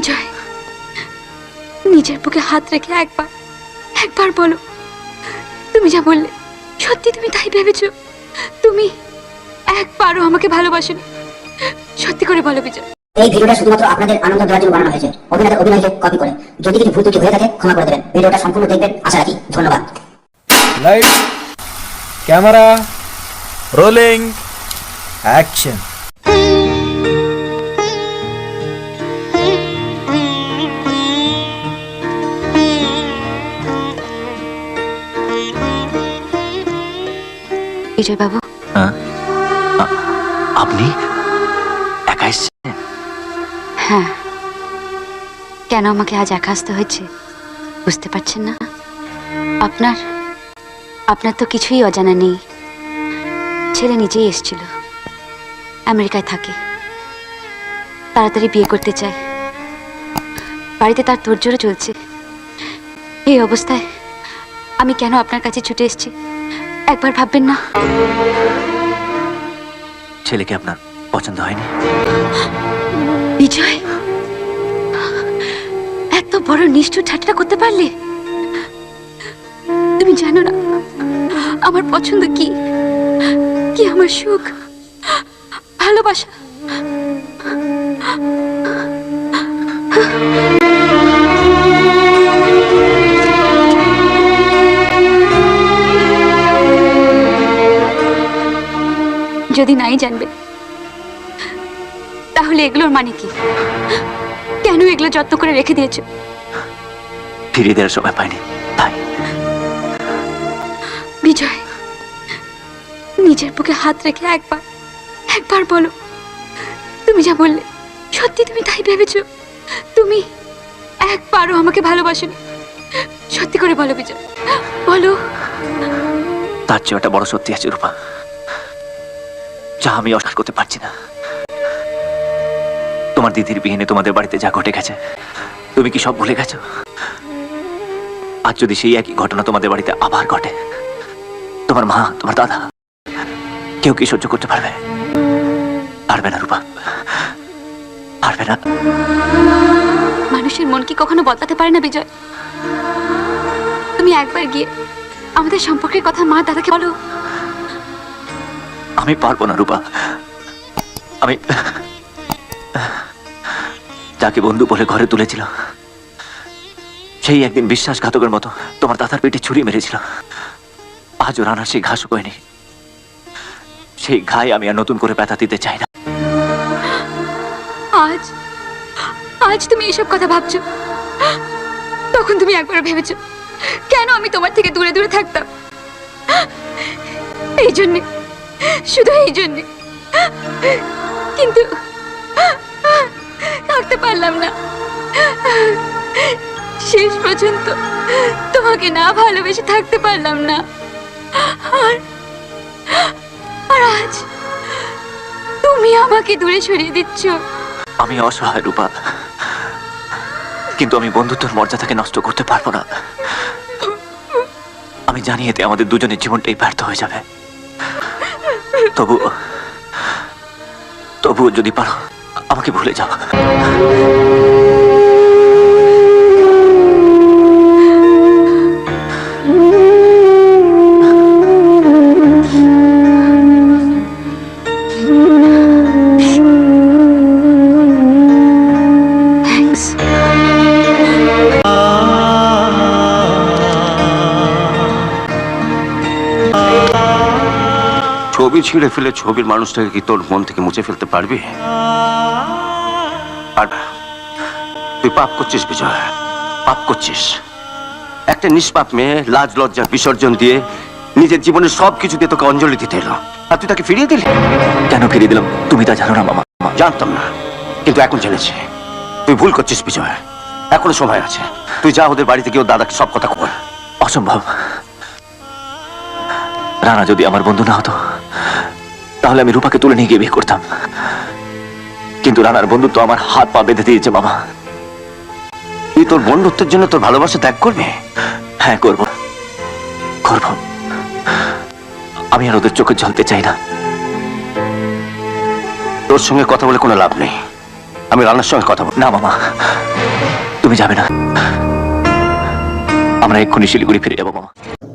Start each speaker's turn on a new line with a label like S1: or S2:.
S1: বিজয় নিজের বুকে হাত রেখে একবার একবার বলো তুমি যা বললে সত্যি তুমি তাই ভেবেছো? তুমি একবারও আমাকে ভালোবাসোনি। সত্যি করে বলো বিজয়।
S2: এই ভিডিওটা শুধুমাত্র আপনাদের আনন্দ দেওয়ার জন্য বানানো হয়েছে। অভিনেতা অভিনয়কে কপি করে। যদি কিছু ভুল ত্রুটি হয়ে থাকে ক্ষমা করে দেবেন। ভিডিওটা সম্পূর্ণ দেখবেন। আশা রাখি ধন্যবাদ।
S3: Light camera rolling action
S1: Bijoy babu
S4: আপনি একা এসছেন
S1: হ্যাঁ। কেন আমাকে আজ একা আসতে হয়েছে বুঝতে পারছেন না? আপনার আপনার তো কিছুই অজানা নেই। ছেলে নিজেই এসেছিল। আমেরিকায় থাকে। তাড়াতাড়ি বিয়ে করতে চায়। বাড়িতে তার তোড়জোড়ো চলছে। এই অবস্থায় আমি কেন আপনার কাছে ছুটে এসেছি? একবার ভাববেন না।
S4: ছেলেকে আপনার পছন্দ হয়নি?
S1: বিজয় এত বড় নিষ্ঠুর ঠাট্টা করতে পারলে? তুমি জানো না আমার পছন্দ কি? কি আমার সুখ? ভালোবাসা? যদি নাই জানবে তাহলে এগুলোর মানে কি? কেন এগুলো যত্ন করে রেখে দিয়েছ?
S4: ফিরিয়ে দেওয়ার সময় পাইনি। তাই
S1: বিজয় নিজের বুকে হাত রেখে একবার একবার বলো তুমি যা বললে সত্যি তুমি তাই ভেবেছো? তুমি একবারও আমাকে ভালোবাসোনি। সত্যি করে বলো বিজয় বলো।
S4: তার চেয়ে একটা বড় সত্যি আছে রূপা। যা আমি অস্বীকার করতে পারছি না। তোমার দিদির বিহীনে তোমাদের বাড়িতে যা ঘটে গেছে, তুমি কি সব ভুলে গেছো? আজ যদি সেই একই ঘটনা তোমাদের বাড়িতে আবার ঘটে, তোমার মা, তোমার দাদা, কেউ কি সহ্য করতে পারবে? পারবে না, রূপা। পারবে না।
S1: মানুষের মন কি কখনো বদলাতে পারে না, বিজয়? তুমি একবার গিয়ে আমাদের সম্পর্কের কথা মা, দাদাকে বলো।
S4: আমি পারব না, রূপা। আমি যাকে বন্ধু বলে ঘরে তুলেছিল সেই একদিন বিশ্বাসঘাতকের মতো তোমার দাদার পেটে ছুরি মেরেছিল। আজও রানার সেই ঘাসও পায়নি সেই ঘায়ে আমি আর নতুন করে ব্যথা দিতে চাই না।
S1: আজ আজ তুমি এসব কথা ভাবছ? তখন তুমি একবার ভেবেছো, কেন আমি তোমার থেকে দূরে দূরে থাকতাম? এই জন্যে শুধু এই জন্যে। কিন্তু থাকতে পারলাম না। শেষ পর্যন্ত তোমাকে না ভালোবেসে থাকতে পারলাম না। আর আজ তুমি আমাকে দূরে সরিয়ে দিচ্ছ।
S4: আমি অসহায়, রূপা। কিন্তু আমি বন্ধুত্বের মর্যাদাকে নষ্ট করতে পারব না। আমি জানি এতে আমাদের দুজনের জীবনটাই ব্যর্থ হয়ে যাবে। তবু তবু যদি পারো আমাকে ভুলে যাও।
S5: ছবি ছিঁড়ে ফেলে ছবির মানুষটাকে কি তোর মন থেকে মুছে ফেলতে পারবি? আর তুই পাপ করছিস বিজয়। পাপ করছিস। একটা নিষ্পাপ মেয়ে লাজ লজ্জা বিসর্জন দিয়ে নিজের জীবনের সব কিছু দিয়ে তোকে অঞ্জলি দিতে এলো। আর তুই তাকে ফিরিয়ে দিলি?
S4: কেন ফিরিয়ে দিলাম? তুমি তা জানো না মামা।
S5: জানতাম না কিন্তু এখন জেনেছি। তুই ভুল করছিস বিজয়। এখনও সময় আছে। তুই যা ওদের বাড়িতে গিয়ে দাদাকে সব কথা কর।
S4: অসম্ভব। রানা যদি আমার বন্ধু না হতো তাহলে আমি রূপাকে তুলে নিয়ে গিয়ে বিয়ে করতাম। কিন্তু রানার বন্ধুত্ব আমার হাত পা বেঁধে দিয়েছে মামা।
S5: তুই তোর বন্ধুত্বের জন্য তোর ভালোবাসা ত্যাগ করবি?
S4: হ্যাঁ করব। করব। আমি আর ওদের চোখে জ্বলতে চাই না।
S5: তোর সঙ্গে কথা বলে কোনো লাভ নেই। আমি রানার সঙ্গে কথা বল
S4: না মামা। তুমি যাবে না। আমরা এক্ষুনি শিলিগুড়ি ফিরে যাব মামা।